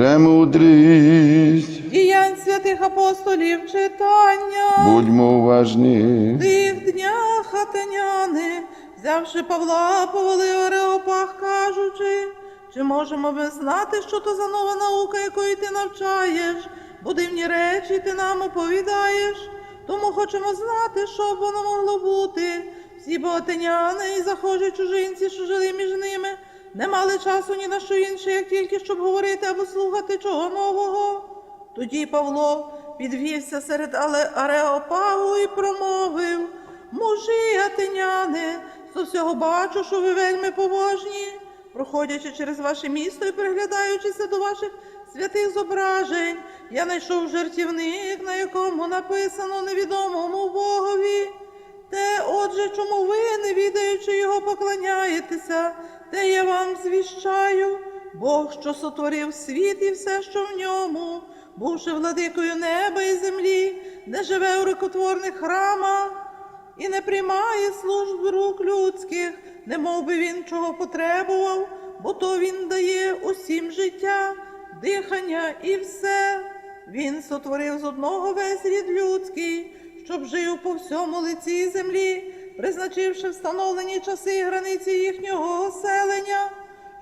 Премудрість, Діянь святих апостолів читання. будьмо уважні. Тих днях атеняни, взявши Павла, повели Ареопах, кажучи, чи можемо ми знати, що то за нова наука, якої ти навчаєш, бо дивні речі ти нам оповідаєш, тому хочемо знати, що б воно могло бути. Всі бо атеняни і захожі чужинці, що жили між ними, не мали часу ні на що інше, як тільки щоб говорити або слухати чого нового. Тоді Павло підвівся серед Ареопагу і промовив Мужі атеняни, з всього бачу, що ви вельми побожні, проходячи через ваше місто і приглядаючися до ваших святих зображень, я знайшов жертівник, на якому написано невідомому Богові. Те, отже, чому ви, не відаючи його, поклоняєтеся, те я вам звіщаю. Бог, що сотворив світ і все, що в ньому, бувши владикою неба і землі, не живе у рукотворних храмах і не приймає служб рук людських, не мов би він чого потребував, бо то він дає усім життя, дихання і все. Він сотворив з одного весь рід людський, щоб жив по всьому лиці землі, призначивши встановлені часи і границі їхнього оселення,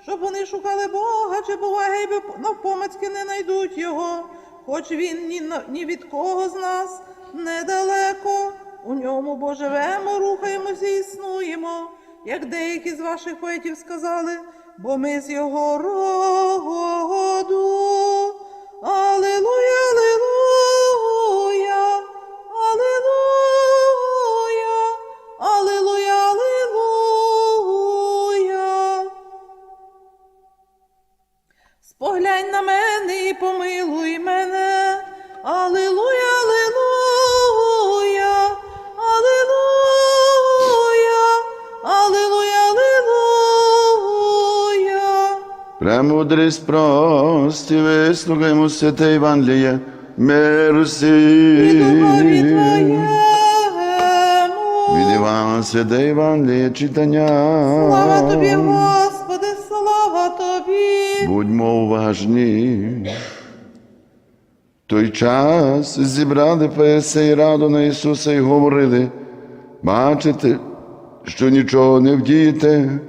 щоб вони шукали Бога, чи буває, би навпомацьки не найдуть його, хоч він ні, ні від кого з нас недалеко. У ньому бо живемо, рухаємося і існуємо, як деякі з ваших поетів сказали, бо ми з його роду. Алілуя, алілуя, мене і помилуй мене. Алілуя, алілуя, алілуя, алілуя, алілуя. Премудрість прості, вислухаймо святе Євангеліє, миру І духові Від Івана святе Євангеліє читання. Слава тобі, Господи. Будьмо уважні. Той час зібрали фарисеї раду на Ісуса і говорили, бачите, що нічого не вдієте,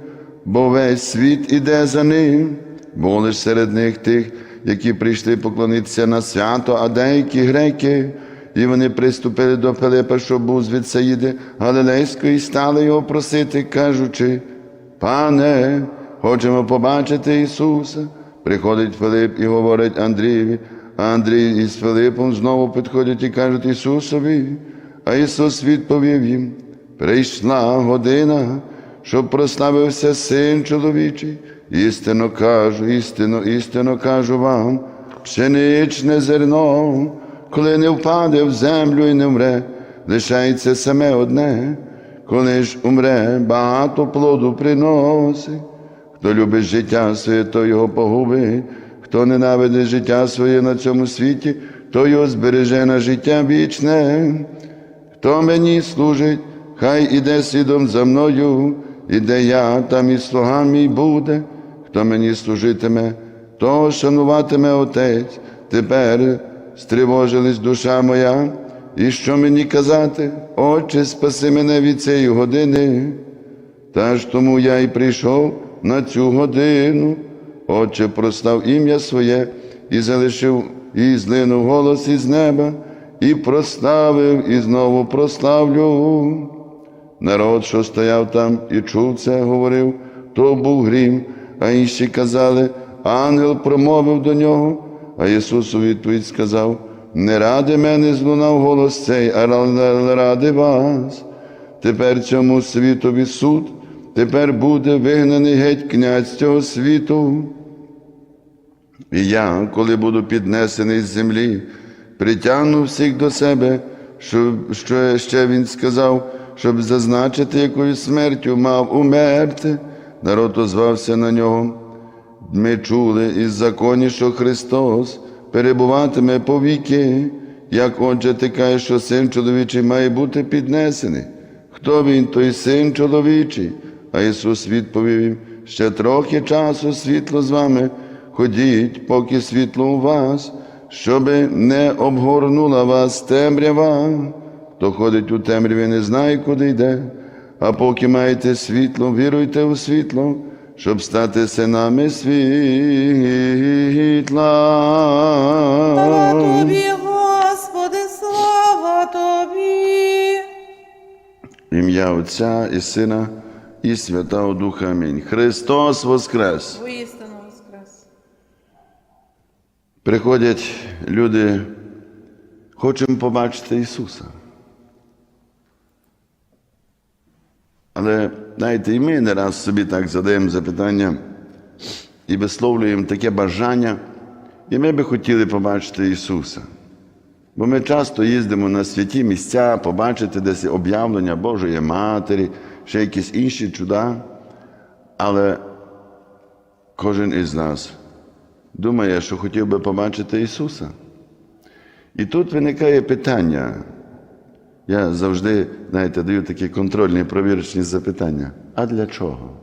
бо весь світ іде за ним, бо лиш серед них тих, які прийшли поклонитися на свято, а деякі греки, і вони приступили до Пилипа, що був з Віцаїди Галилейської, і стали його просити, кажучи, Пане, хочемо побачити Ісуса. Приходить Филип і говорить Андрієві, а Андрій із Филипом знову підходять і кажуть Ісусові. А Ісус відповів їм: прийшла година, щоб прославився син чоловічий. Істинно кажу, істинно, істинно кажу вам, пшеничне зерно, коли не впаде в землю і не вмре, лишається саме одне, коли ж умре, багато плоду приносить. Хто любить життя своє, то його погубить, хто ненавидить життя своє на цьому світі, то його збереже на життя вічне. Хто мені служить, хай іде слідом за мною, і де я, там і слуга мій буде. Хто мені служитиме, того шануватиме Отець. Тепер стривожилась душа моя, і що мені казати, Отче, спаси мене від цієї години. Та ж тому я й прийшов на цю годину. Отче прослав ім'я своє і залишив, і злинув голос із неба, і прославив, і знову прославлю. Народ, що стояв там і чув це, говорив, то був грім, а інші казали, ангел промовив до нього, а Ісус у відповідь сказав, не ради мене злунав голос цей, а ради вас. Тепер цьому світові суд, тепер буде вигнаний геть князь цього світу. І я, коли буду піднесений з землі, притягну всіх до себе, що, що ще він сказав, щоб зазначити, якою смертю мав умерти. Народ озвався на нього. Ми чули із законі, що Христос перебуватиме повіки, як отже ти кажеш, що син чоловічий має бути піднесений. Хто він, той син чоловічий? А Ісус відповів їм, ще трохи часу світло з вами, ходіть, поки світло у вас, щоби не обгорнула вас темрява. Хто ходить у темряві, не знає, куди йде. А поки маєте світло, віруйте у світло, щоб стати синами світла. Слава тобі, Господи, слава тобі. Ім'я Отця і Сина і Святого Духа. Амінь. Христос Воскрес! Воістину воскрес. Приходять люди, хочемо побачити Ісуса. Але знаєте, і ми не раз собі так задаємо запитання і висловлюємо таке бажання, і ми би хотіли побачити Ісуса. Бо ми часто їздимо на святі місця, побачити десь об'явлення Божої Матері, ще якісь інші чуда. Але кожен із нас думає, що хотів би побачити Ісуса. І тут виникає питання. Я завжди, знаєте, даю такі контрольні провірочні запитання. А для чого?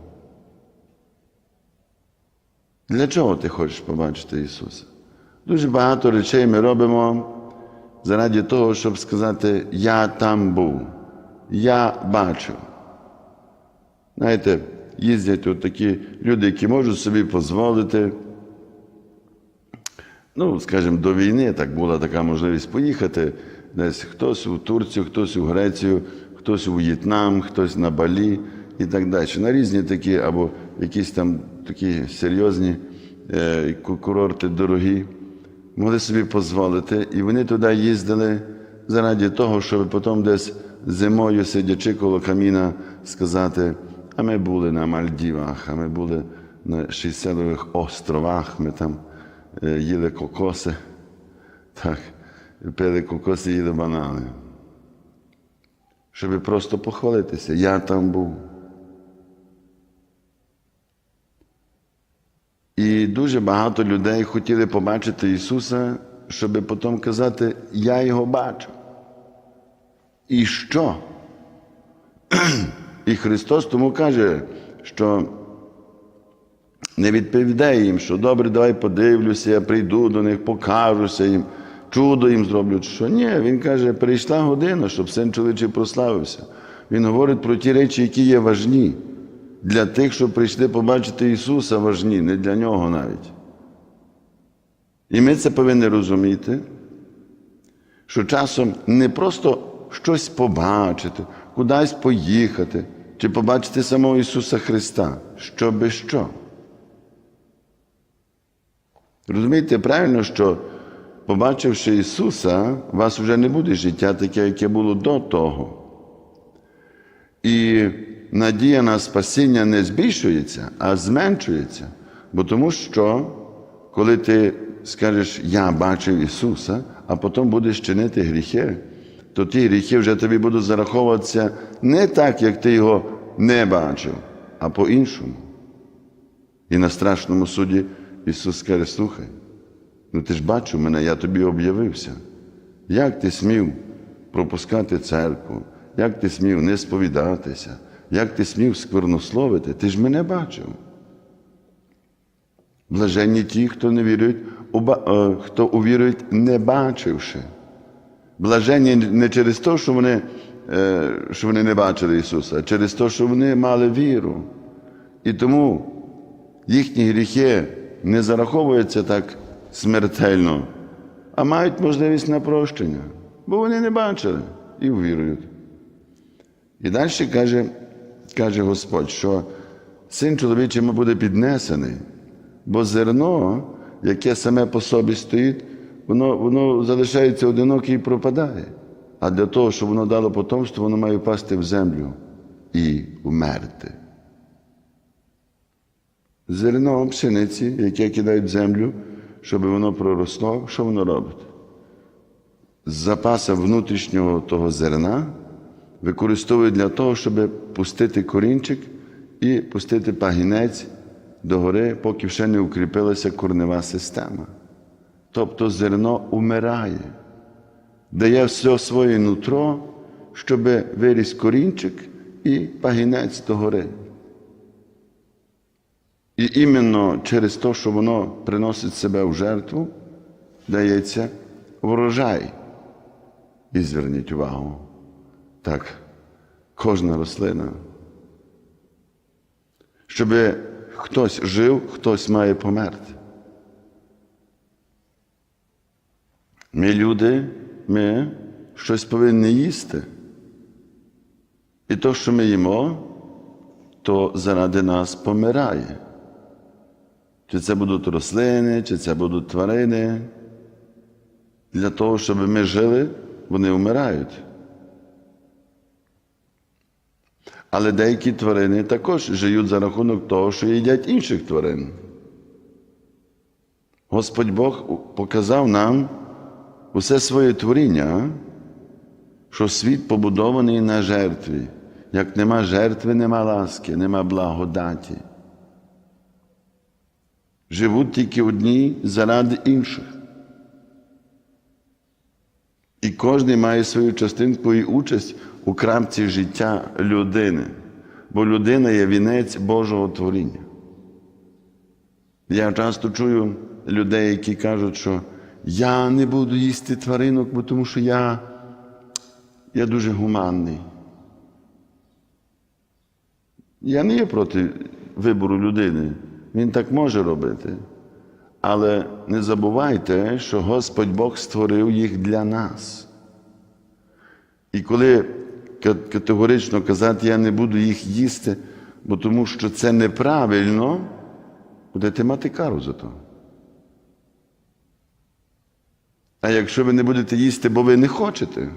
Для чого ти хочеш побачити Ісуса? Дуже багато речей ми робимо заради того, щоб сказати, я там був, я бачив. Знаєте, їздять от такі люди, які можуть собі дозволити. Ну, скажімо, до війни так була така можливість поїхати. Десь хтось у Турцію, хтось у Грецію, хтось у В'єтнам, хтось на Балі і так далі. На різні такі, або якісь там такі серйозні е, курорти дорогі. Могли собі дозволити. І вони туди їздили заради того, щоб потім десь зимою, сидячи коло каміна, сказати, а ми були на Мальдівах, а ми були на Шістселових островах, ми там їли кокоси, так, пили кокоси, їли банани. Щоб просто похвалитися, я там був. І дуже багато людей хотіли побачити Ісуса, щоб потім казати, я його бачу. І що? І Христос тому каже, що не відповідає їм, що добре, давай подивлюся, я прийду до них, покажуся їм, чудо їм зроблю. Що ні, Він каже, прийшла година, щоб син чоловічий прославився. Він говорить про ті речі, які є важні. Для тих, що прийшли побачити Ісуса, важні, не для нього навіть. І ми це повинні розуміти, що часом не просто щось побачити, кудись поїхати, чи побачити самого Ісуса Христа, що би що. Розумієте правильно, що побачивши Ісуса, у вас вже не буде життя таке, яке було до того. І надія на спасіння не збільшується, а зменшується. Бо тому що, коли ти скажеш, я бачив Ісуса, а потім будеш чинити гріхи, то ті гріхи вже тобі будуть зараховуватися не так, як ти його не бачив, а по-іншому. І на страшному суді Ісус каже, слухай, ну ти ж бачив мене, я тобі об'явився. Як ти смів пропускати церкву? Як ти смів не сповідатися? Як ти смів сквернословити? Ти ж мене бачив. Блаженні ті, хто не вірують, е, хто увірують, не бачивши. Блаженні не через те, що вони, е, що вони не бачили Ісуса, а через те, що вони мали віру. І тому їхні гріхи не зараховуються так смертельно, а мають можливість на прощення, бо вони не бачили і вірують. І далі каже, каже Господь, що син чоловічий буде піднесений, бо зерно, яке саме по собі стоїть, воно, воно залишається одиноке і пропадає. А для того, щоб воно дало потомство, воно має впасти в землю і вмерти. Зерно пшениці, яке кидають в землю, щоб воно проросло, що воно робить? З запаса внутрішнього того зерна використовують для того, щоб пустити корінчик і пустити пагінець догори, поки ще не укріпилася корнева система. Тобто зерно умирає, дає все своє нутро, щоб виріс корінчик і пагінець догори. І іменно через те, що воно приносить себе в жертву, дається врожай. І зверніть увагу, так, кожна рослина. Щоб хтось жив, хтось має померти. Ми люди, ми щось повинні їсти. І то, що ми їмо, то заради нас помирає. Чи це будуть рослини, чи це будуть тварини. Для того, щоб ми жили, вони вмирають. Але деякі тварини також живуть за рахунок того, що їдять інших тварин. Господь Бог показав нам усе своє творіння, що світ побудований на жертві. Як нема жертви, нема ласки, нема благодаті. Живуть тільки одні заради інших. І кожен має свою частинку і участь у крамці життя людини, бо людина є вінець Божого творіння. Я часто чую людей, які кажуть, що я не буду їсти тваринок, бо тому що я, я дуже гуманний. Я не є проти вибору людини. Він так може робити. Але не забувайте, що Господь Бог створив їх для нас. І коли категорично казати, я не буду їх їсти, бо тому що це неправильно, будете мати кару за то. А якщо ви не будете їсти, бо ви не хочете,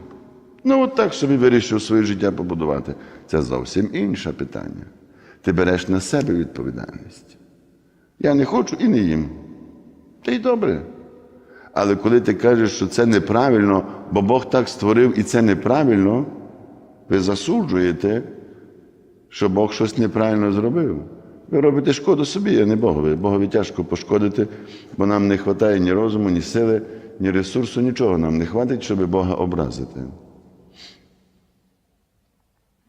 ну от так собі вирішив своє життя побудувати, це зовсім інше питання. Ти береш на себе відповідальність. Я не хочу і не їм. Та й добре. Але коли ти кажеш, що це неправильно, бо Бог так створив і це неправильно, ви засуджуєте, що Бог щось неправильно зробив. Ви робите шкоду собі, а не Богові. Богові тяжко пошкодити, бо нам не вистачає ні розуму, ні сили, ні ресурсу, нічого нам не хватить, щоб Бога образити.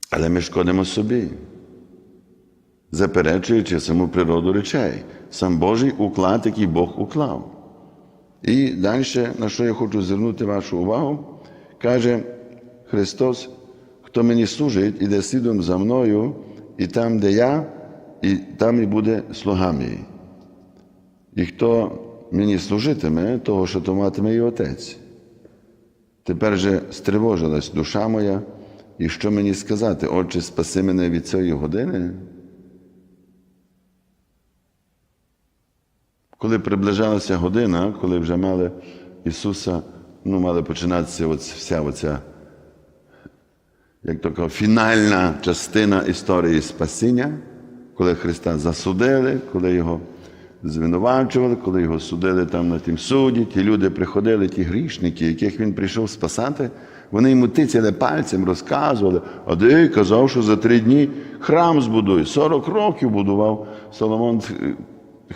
Але ми шкодимо собі, заперечуючи саму природу речей, сам Божий уклад, який Бог уклав. І далі, на що я хочу звернути вашу увагу, каже Христос, хто мені служить, іде слідом за мною, і там, де я, і там і буде слуга. І хто мені служитиме, того шатуватиме і Отець. Тепер же стривожилась душа моя, і що мені сказати, Отче, спаси мене від цієї години? Коли приближалася година, коли вже мали Ісуса, ну, мали починатися оць, вся оця, як то кажуть, фінальна частина історії спасіння, коли Христа засудили, коли Його звинувачували, коли його судили там на тім суді, ті люди приходили, ті грішники, яких він прийшов спасати, вони йому тицяли пальцем, розказували, а де казав, що за три дні храм збудує. 40 років будував Соломон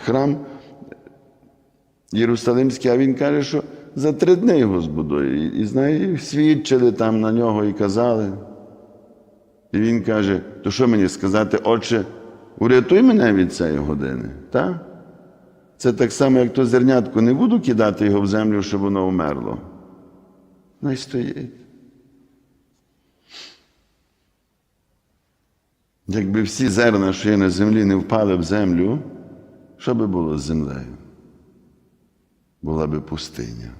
храм Єрусалимський, а він каже, що за три дні його збудує. І знає, свідчили там на нього і казали. І він каже: то що мені сказати, отче, урятуй мене від цієї години. так? Це так само, як то зернятко, не буду кидати його в землю, щоб воно вмерло. Най стоїть. Якби всі зерна, що є на землі, не впали в землю, що би було з землею? Була би пустиня.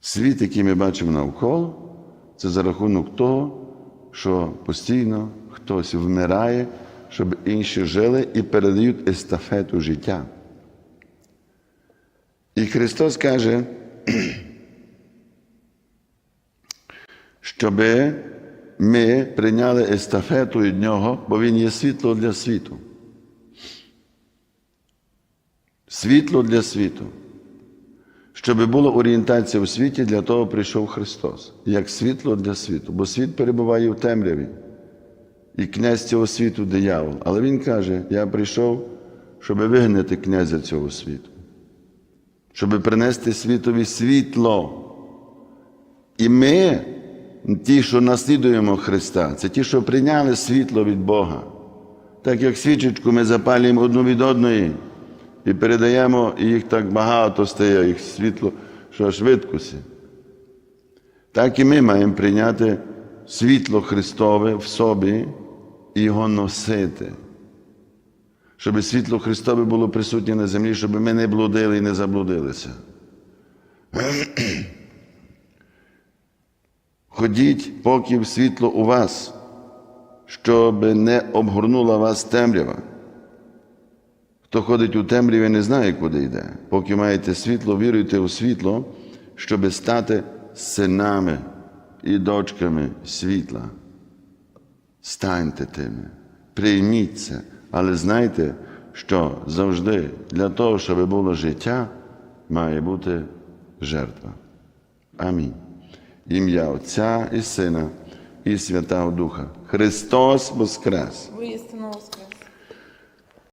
Світ, який ми бачимо навколо, це за рахунок того, що постійно хтось вмирає, щоб інші жили і передають естафету життя. І Христос каже, щоб ми прийняли естафету від Нього, бо Він є світло для світу. Світло для світу. Щоб була орієнтація у світі, для того прийшов Христос, як світло для світу, бо світ перебуває в темряві. І князь цього світу диявол. Але він каже: Я прийшов, щоб вигнати князя цього світу, щоб принести світові світло. І ми ті, що наслідуємо Христа, це ті, що прийняли світло від Бога. Так як свічечку ми запалюємо одну від одної і передаємо, і їх так багато стає, їх світло, що аж видкуси. Так і ми маємо прийняти світло Христове в собі і його носити. Щоб світло Христове було присутнє на землі, щоб ми не блудили і не заблудилися. Ходіть, поки світло у вас, щоб не обгорнула вас темрява. Хто ходить у темряві, не знає, куди йде. Поки маєте світло, віруйте у світло, щоб стати синами і дочками світла. Станьте тими, прийміть це, але знайте, що завжди для того, щоб було життя, має бути жертва. Амінь. Ім'я Отця і Сина і Святого Духа. Христос Воскрес! Воістину воскрес.